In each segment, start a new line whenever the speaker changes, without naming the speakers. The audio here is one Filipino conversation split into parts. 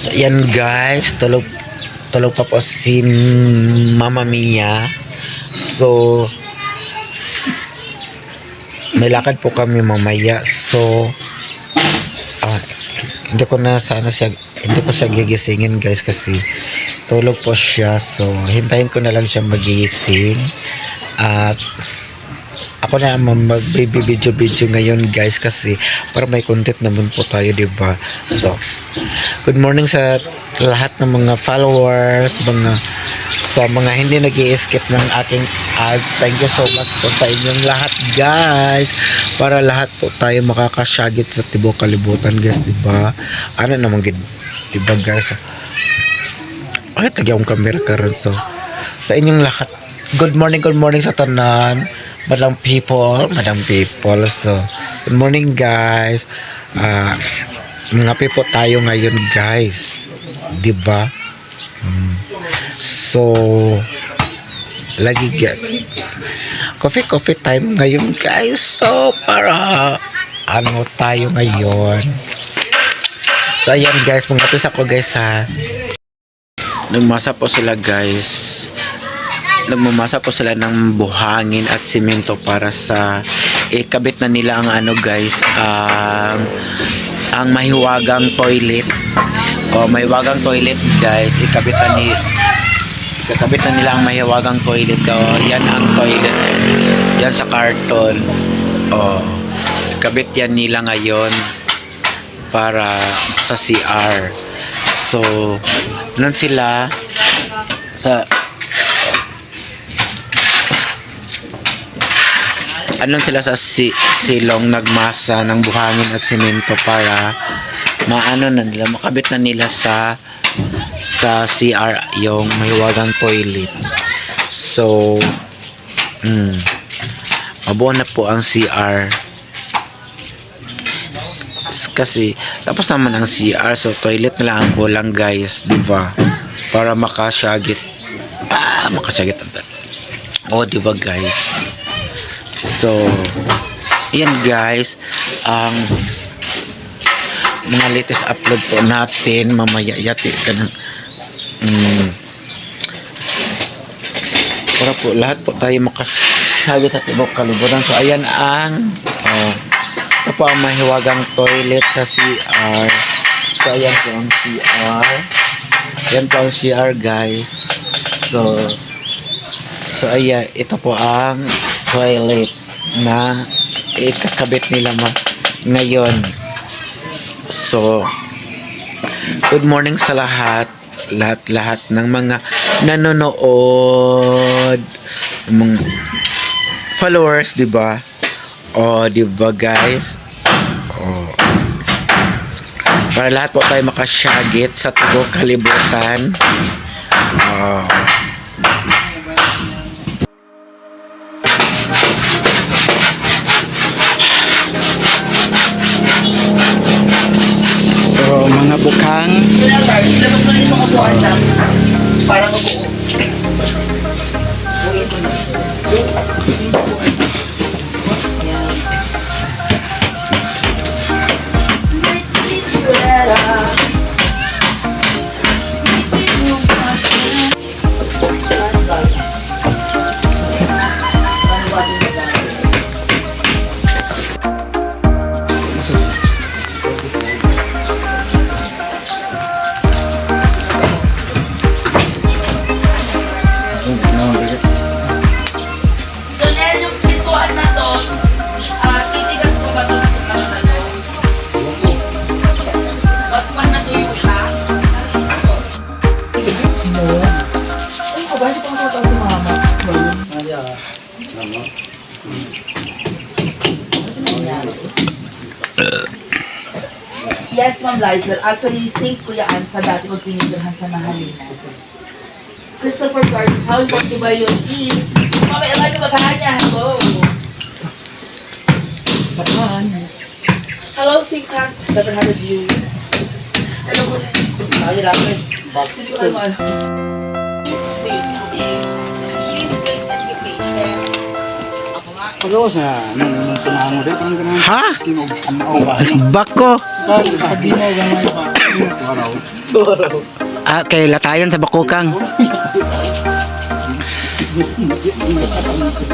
So, yan guys, tulog tulog pa po si Mama Mia. So, may lakad po kami mamaya. So, ah, hindi ko na sana siya, hindi ko siya gigisingin guys kasi tulog po siya. So, hintayin ko na lang siya magising. At, ako na ang mag-baby video video ngayon guys kasi para may content naman po tayo ba? So good morning sa lahat ng mga followers mga sa mga hindi nag skip ng aking ads. Thank you so much po sa inyong lahat guys. Para lahat po tayo makakasyagit sa tibok kalibutan guys ba? Ano naman gid 'di ba guys? Ay tagya akong camera karon so? Sa inyong lahat. Good morning good morning sa tanan madam people madam people. So good morning guys. Ah, mga people tayo ngayon guys. Di ba? Hmm. so lagi guys. Coffee coffee time ngayon guys. So para ano tayo ngayon? So ayan guys. Mga pisa ko guys ha. Nagmasa po sila guys nagmamasa po sila ng buhangin at simento para sa ikabit na nila ang ano guys ang ang mahiwagang toilet. O mahiwagang toilet guys. Ikabit na ni ikakabit na nila ang mahiwagang toilet o yan ang toilet. Yan sa karton. O kabit yan nila ngayon para sa CR so nun sila sa anon sila sa si, silong nagmasa ng buhangin at simento para maano na nila makabit na nila sa sa CR yung mahiwagang toilet. So mm, mabuo na po ang CR kasi tapos naman ang CR so toilet na lang ang kulang guys di ba? Para makasyagit. Ah makasyagit ang oh di guys So, yan guys, ang mga latest upload po natin mamaya yati ka ng mm, para po lahat po tayo makasagot at ibang kalibutan. So, ayan ang oh, ito po ang mahiwagang toilet sa CR. So, ayan po ang CR. Ayan po ang CR guys. So, So ayan, ito po ang toilet na ikakabit nila ma ngayon. So good morning sa lahat, lahat-lahat ng mga nanonood, mga followers, 'di ba? O, 'di ba guys? O, para lahat po tayo makasyagit sa tugong kalibutan. Oh.
Yes, Ma'am Lizel. Actually, sink ko yan sa dati kong tinitirahan sa Mahalina. Christopher Garden, how you ba yung eat? Mama, ilagay ko magkahanya. Go! Hello, 600, 700 views. Hello po. Ay, lapit. Bakit ko ano?
Pagawa sa ano mga mo dito ang ganun.
Ha? Bako.
Pag di mo gamay. Ah, kay latayan sa bakukang.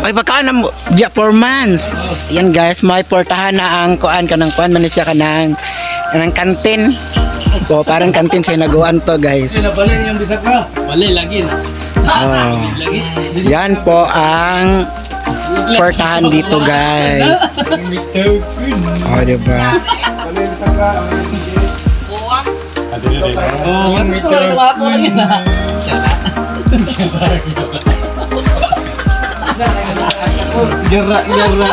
Ay, baka na mo, yeah, four months. Yan guys, may portahan na ang kuan ka ng kuan, man siya ka ng, ng kantin. O, parang kantin sa naguan to guys.
Balik yung bisa ka. Balik lagi na.
Oh. Yan po ang portahan dito guys. Oh, diba?
Buwang.
Oh, meter. Jera, jera.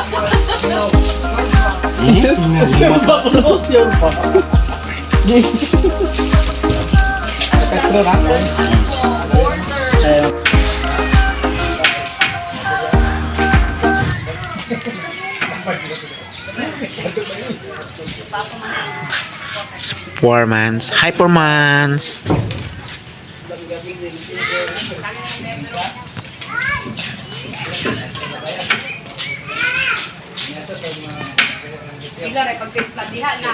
Four months. Hi, four months.
Pila rin pag diha na.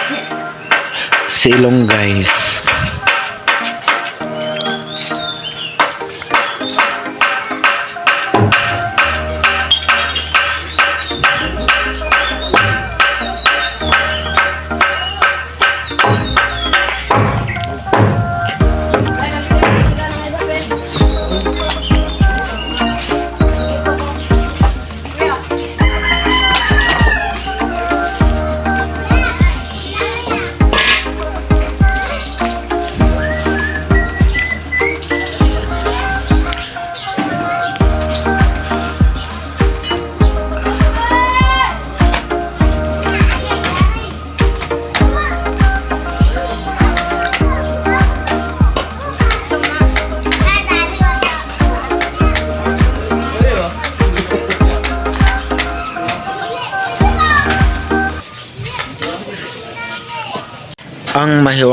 silong guys.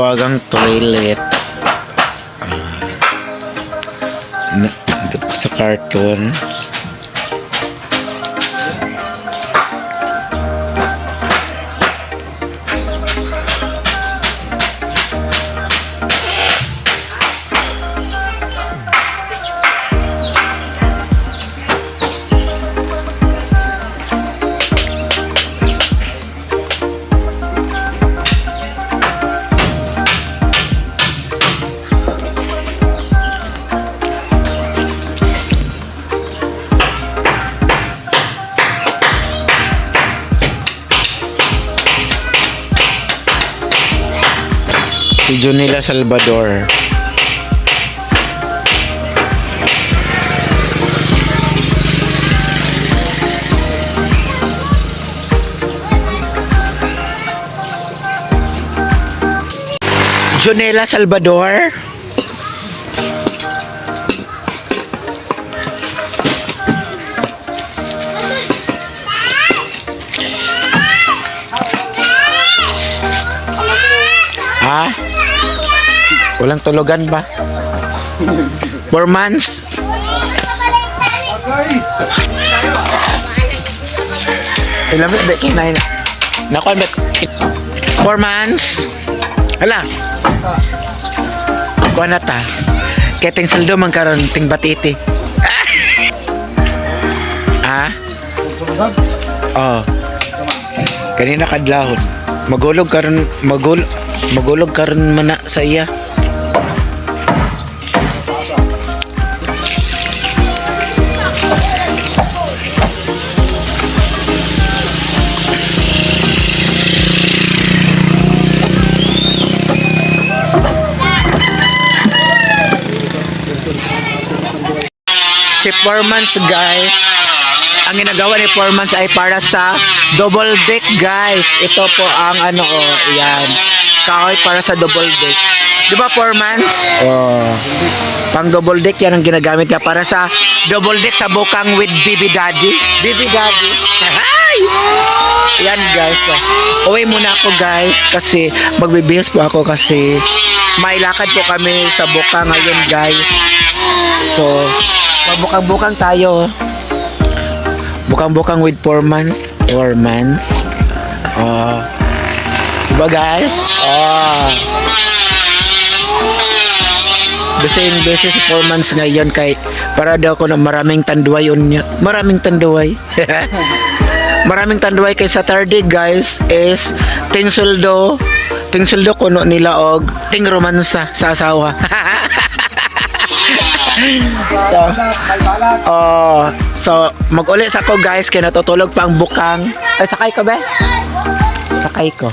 Ang toilet. Ah, na- dito sa carton. Junila Salvador. Junela Salvador. Ha? Walang tulugan ba? Four months? Ilang ba kinay na? Nako, ba? Four months? Hala. Kuha na ta. Kaya sweldo man karon ting batiti. ah? Oh. Kanina kadlahon. Magulog karon magul magulog karon man na sa iya. Months guys. Ang ginagawa ni months ay para sa double deck guys. Ito po ang ano oh yan kahoy para sa double deck. Di ba months? Oh. Pang double deck yan ang ginagamit niya para sa double deck sa bukang with baby daddy. Baby daddy? Hi! yan guys. Oh. uwi muna ako guys kasi magbibihis po ako kasi may lakad po kami sa bukang ngayon guys. So, bukang-bukang tayo. Bukang-bukang with 4 months. 4 months. Oh. Diba guys? Oh. Busy busy si 4 months ngayon kay para daw ko na maraming tanduay niya. Maraming tanduay. maraming tanduay kay Saturday guys is ting suldo ting suldo kuno nila og ting romansa sa asawa. so, oh, so mag-uli sa ko guys kay natutulog pa ang bukang. Ay sakay ka ba? Sakay ko.